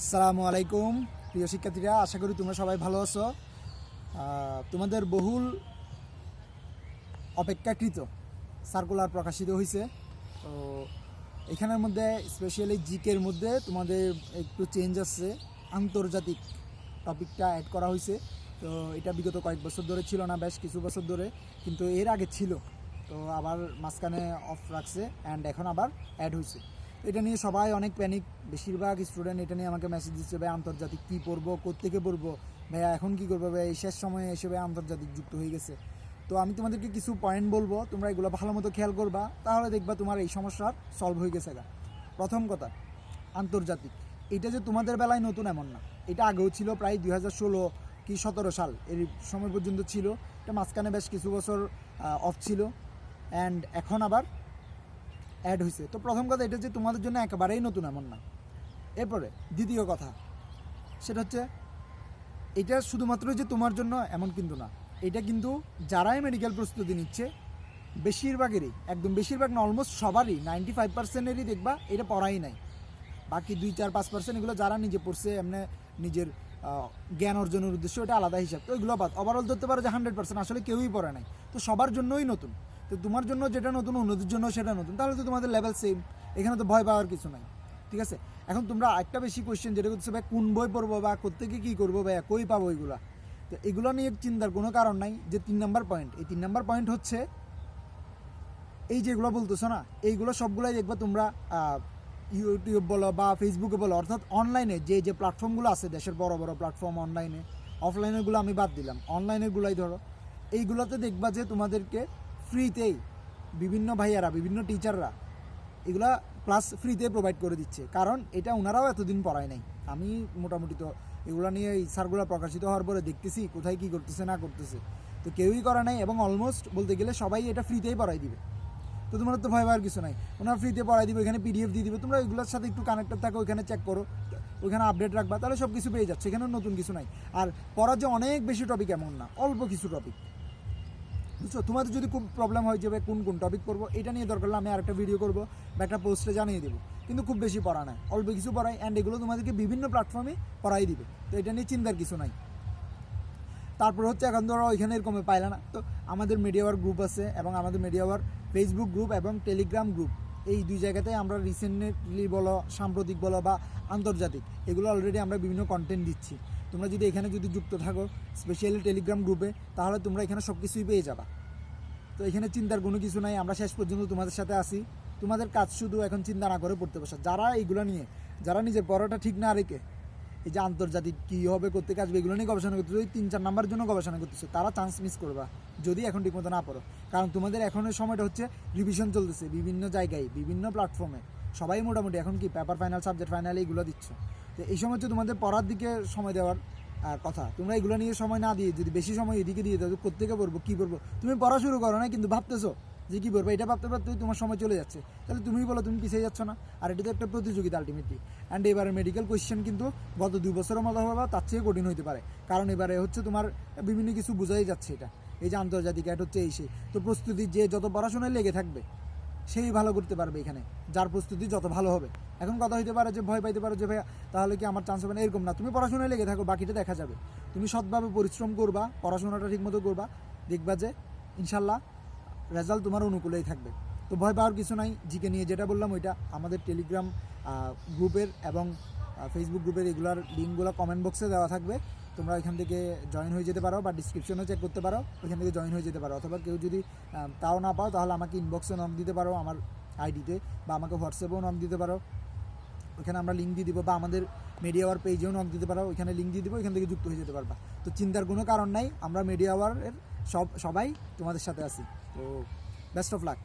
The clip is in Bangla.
আসসালামু আলাইকুম, প্রিয় শিক্ষার্থীরা, আশা করি তোমরা সবাই ভালো আছো। তোমাদের বহুল অপেক্ষাকৃত সার্কুলার প্রকাশিত হয়েছে তো এখানের মধ্যে স্পেশালি জিকের মধ্যে তোমাদের একটু চেঞ্জ আসছে আন্তর্জাতিক টপিকটা অ্যাড করা হয়েছে তো এটা বিগত কয়েক বছর ধরে ছিল না, বেশ কিছু বছর ধরে, কিন্তু এর আগে ছিল। তো আবার মাঝখানে অফ রাখছে অ্যান্ড এখন আবার অ্যাড হয়েছে এটা নিয়ে সবাই অনেক প্যানিক বেশিরভাগ স্টুডেন্ট এটা নিয়ে আমাকে মেসেজ দিচ্ছে, ভাই, আন্তর্জাতিক কী পড়ব? কোত্থেকে পড়ব? ভাইয়া, এখন কী করব? ভাই এই শেষ সময়ে এসে ভাই আন্তর্জাতিক যুক্ত হয়ে গেছে। তো আমি তোমাদেরকে কিছু পয়েন্ট বলব, তোমরা এগুলো ভালো মতো খেয়াল করবা, তাহলে দেখবা তোমার এই সমস্যার সলভ হয়ে গেছে প্রথম কথা, আন্তর্জাতিক। এটা যে তোমাদের বেলায় নতুন এমন না। এটা আগেও ছিল প্রায় দুই হাজার ষোলো কি সতেরো সাল, এর সময় পর্যন্ত ছিল। এটা মাঝখানে বেশ কিছু বছর অফ ছিল। অ্যান্ড এখন আবার অ্যাড হয়েছে তো প্রথম কথা এটা যে তোমাদের জন্য একেবারেই নতুন, এমন না। এরপরে দ্বিতীয় কথা, সেটা হচ্ছে এটা শুধুমাত্র যে তোমার জন্য এমন কিন্তু না। এটা কিন্তু যারাই মেডিকেল প্রস্তুতি নিচ্ছে, বেশিরভাগেরই, একদম বেশিরভাগ না অলমোস্ট সবারই নাইনটি ফাইভ পার্সেন্টেরই দেখবা এটা পড়াই নাই। বাকি দুই, চার, পাঁচ পার্সেন্ট এগুলো যারা নিজে পড়ছে, এমনি নিজের জ্ঞান অর্জনের উদ্দেশ্য এটা আলাদা হিসাব। তো এগুলো বাদ ওভারঅল ধরতে পারো যে হান্ড্রেড পার্সেন্ট আসলে কেউই পড়ে নাই। তো সবার জন্যই নতুন। তো তোমার জন্য যেটা নতুন, অন্যদের জন্য সেটা নতুন। তাহলে তো তোমাদের লেভেল সেম এখানে তো ভয় পাওয়ার কিছু নাই, ঠিক আছে? এখন তোমরা একটা বেশি কোয়েশ্চেন যেটা করছে ভাই, কোন বই পড়ব বা কোথেকে কী করব, ভাই কই পাবো এগুলা? তো এগুলো নিয়ে চিন্তার কোনো কারণ নাই। যে তিন নাম্বার পয়েন্ট এই তিন নাম্বার পয়েন্ট হচ্ছে, এই যেগুলো বলতেছো না, এইগুলো সবগুলাই দেখবা তোমরা ইউটিউব বলো বা ফেসবুকে বলো, অর্থাৎ অনলাইনে যে যে প্ল্যাটফর্মগুলো আছে, দেশের বড় বড় প্ল্যাটফর্ম অনলাইনে অফলাইনেরগুলো আমি বাদ দিলাম। অনলাইনেরগুলাই ধরো, এইগুলোতে দেখবা যে তোমাদেরকে ফ্রিতেই বিভিন্ন ভাইয়ারা, বিভিন্ন টিচাররা এগুলা ক্লাস ফ্রিতে প্রোভাইড করে দিচ্ছে। কারণ এটা ওনারাও এতদিন পড়ায় নাই। আমি মোটামুটি তো এগুলো নিয়ে এই সারগুলো প্রকাশিত হওয়ার পরে দেখতেছি কোথায় কি করতেছে, না করতেছে। তো কেউই করে নাই এবং অলমোস্ট বলতে গেলে সবাই এটা ফ্রিতেই পড়াই দিবে। তো তোমার তো ভয় পাওয়ার কিছু নাই। ওনারা ফ্রিতে পড়াই দিবে এখানে পিডিএফ দিয়ে দিবে। তোমরা এগুলোর সাথে একটু কানেক্টেড থাকো, ওইখানে চেক করো। ওইখানে আপডেট রাখবা, তাহলে সব কিছু পেয়ে যাচ্ছে। এখানে নতুন কিছু নাই। আর পড়ার যে অনেক বেশি টপিক এমন না, অল্প কিছু টপিক বুঝছ তোমাদের যদি খুব প্রবলেম হয় যে কোন কোন টপিক পড়ব এটা নিয়ে দরকার হলে আমি আরেকটা ভিডিও করব বা একটা পোস্টে জানিয়ে দেবো। কিন্তু খুব বেশি পড়া নাই। অল্প কিছু পড়াই অ্যান্ড এগুলো তোমাদেরকে বিভিন্ন প্ল্যাটফর্মে পড়াই দিবে। তো এটা নিয়ে চিন্তার কিছু নাই। তারপর হচ্ছে, এখন ধরো ওইখানে এরকমে পাইলে না। তো আমাদের মিডিয়াওয়ার গ্রুপ আছে এবং আমাদের মিডিয়াওয়ার ফেসবুক গ্রুপ এবং টেলিগ্রাম গ্রুপ এই দুই জায়গাতে আমরা রিসেন্টলি বলো, সাম্প্রতিক বলো বা আন্তর্জাতিক, এগুলো অলরেডি আমরা বিভিন্ন কন্টেন্ট দিচ্ছি। তোমরা যদি এখানে যদি যুক্ত থাকো স্পেশালি টেলিগ্রাম গ্রুপে তাহলে তোমরা এখানে সব কিছুই পেয়ে যাবা। তো এখানে চিন্তার কোনো কিছু নাই, আমরা শেষ পর্যন্ত তোমাদের সাথে আসি তোমাদের কাজ শুধু এখন চিন্তা না করে পড়তে বসা। যারা এইগুলো নিয়ে, যারা নিজের পড়াটা ঠিক না রেখে এই যে আন্তর্জাতিক কী হবে করতে আসবে, এগুলো নিয়ে গবেষণা করতেছে, ওই তিন, চার নাম্বারের জন্য গবেষণা করতেছে। তারা চান্স মিস করবা, যদি এখন ঠিকমতো না পড়ো কারণ তোমাদের এখনের সময়টা হচ্ছে রিভিশন চলতেছে বিভিন্ন জায়গায়, বিভিন্ন প্ল্যাটফর্মে সবাই মোটামুটি এখন কি পেপার ফাইনাল সাবজেক্ট ফাইনাল এইগুলো দিচ্ছ। তো এই সময় হচ্ছে তোমাদের পড়ার দিকে সময় দেওয়ার কথা। তোমরা এগুলো নিয়ে সময় না দিয়ে যদি বেশি সময় এদিকে দিয়ে দাও কোথেকে পড়ব কী করব তুমি পড়া শুরু করো না, কিন্তু ভাবতেছো যে কী করব এটা ভাবতে ভাবতে তোমার সময় চলে যাচ্ছে। তাহলে তুমি বলো, তুমি পিছিয়ে যাচ্ছ না। আর এটা তো একটা প্রতিযোগিতা আলটিমেটলি অ্যান্ড এবারে মেডিকেল কোয়েশ্চেন কিন্তু গত দুই বছরের মতো হবে তার চেয়ে কঠিন হতে পারে। কারণ এবারে হচ্ছে তোমার বিভিন্ন কিছু বোঝাই যাচ্ছে এটা। এই যে আন্তর্জাতিক অ্যাড হচ্ছে এই সেই তো প্রস্তুতি যে যত পড়াশোনায় লেগে থাকবে, সেই ভালো করতে পারবে এখানে। যার প্রস্তুতি যত ভালো হবে। এখন কথা হইতে পারে যে, ভয় পাইতে পারো যে, ভাইয়া, তাহলে কি আমার চান্স হবে না? এরকম না। তুমি পড়াশোনায় লেগে থাকো, বাকিটা দেখা যাবে। তুমি সৎভাবে পরিশ্রম করবা, পড়াশোনাটা ঠিকমতো করবা। দেখবা যে, ইনশাল্লাহ রেজাল্ট তোমার অনুকূলেই থাকবে। তো ভয় পাওয়ার কিছু নাই জিকে নিয়ে যেটা বললাম ওইটা। আমাদের টেলিগ্রাম গ্রুপের এবং ফেসবুক গ্রুপের এগুলার লিঙ্কগুলো কমেন্ট বক্সে দেওয়া থাকবে। তোমরা এখান থেকে জয়েন হয়ে যেতে পারো বা ডিসক্রিপশনও চেক করতে পারো। ওইখান থেকে জয়েন হয়ে যেতে পারো। অথবা কেউ যদি তাও না পাও, তাহলে আমাকে ইনবক্সে নক দিতে পারো আমার আইডিতে বা আমাকে হোয়াটসঅ্যাপেও নক দিতে পারো। ওখানে আমরা লিঙ্ক দিয়ে দিব বা আমাদের মিডিয়া আওয়ার পেজেও নক দিতে পারো, ওইখানে লিঙ্ক দিয়ে দিব, ওইখান থেকে যুক্ত হয়ে যেতে পারবা। তো চিন্তার কোনো কারণ নাই, আমরা মিডিয়া আওয়ারের সব, সবাই তোমাদের সাথে আছি। তো বেস্ট অফ লাক